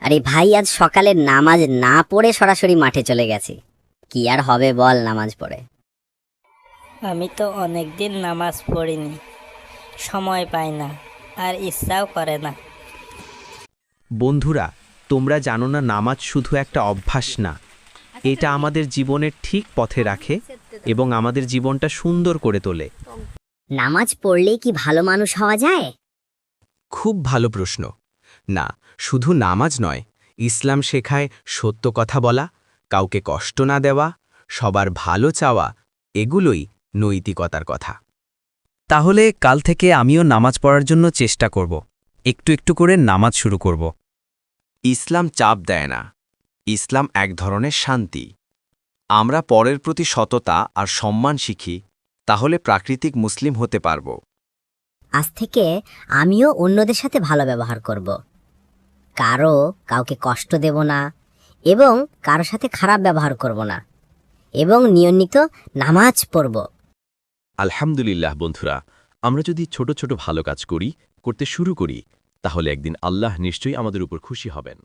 আরে ভাই আজ সকালে নামাজ না পড়ে সরাসরি মাঠে চলে গেছি। কি আর হবে বল নামাজ পড়ে। আমি তো অনেক দিন নামাজ পড়িনি। সময় পাই না আর ইচ্ছাও করে না। বন্ধুরা তোমরা জানো না নামাজ শুধু একটা অভ্যাস না। এটা আমাদের জীবনের ঠিক পথে রাখে এবং আমাদের জীবনটা সুন্দর করে তোলে। নামাজ পড়লেই কি ভালো মানুষ হওয়া যায়? খুব ভালো প্রশ্ন। না, শুধু নামাজ নয়, ইসলাম শেখায় সত্য কথা বলা, কাউকে কষ্ট না দেওয়া, সবার ভালো চাওয়া, এগুলোই নৈতিকতার কথা। তাহলে কাল থেকে আমিও নামাজ পড়ার জন্য চেষ্টা করব, একটু একটু করে নামাজ শুরু করব। ইসলাম চাপ দেয় না, ইসলাম এক ধরনের শান্তি। আমরা পরের প্রতি সততা আর সম্মান শিখি, তাহলে প্রাকৃতিক মুসলিম হতে পারব। আজ থেকে আমিও অন্যদের সাথে ভালো ব্যবহার করব। কারও কাউকে কষ্ট দেব না এবং কারও সাথে খারাপ ব্যবহার করব না এবং নিয়মিত নামাজ পড়ব। আলহামদুলিল্লাহ বন্ধুরা, আমরা যদি ছোট ছোট ভালো কাজ করি, করতে শুরু করি, তাহলে একদিন আল্লাহ নিশ্চয়ই আমাদের উপর খুশি হবেন।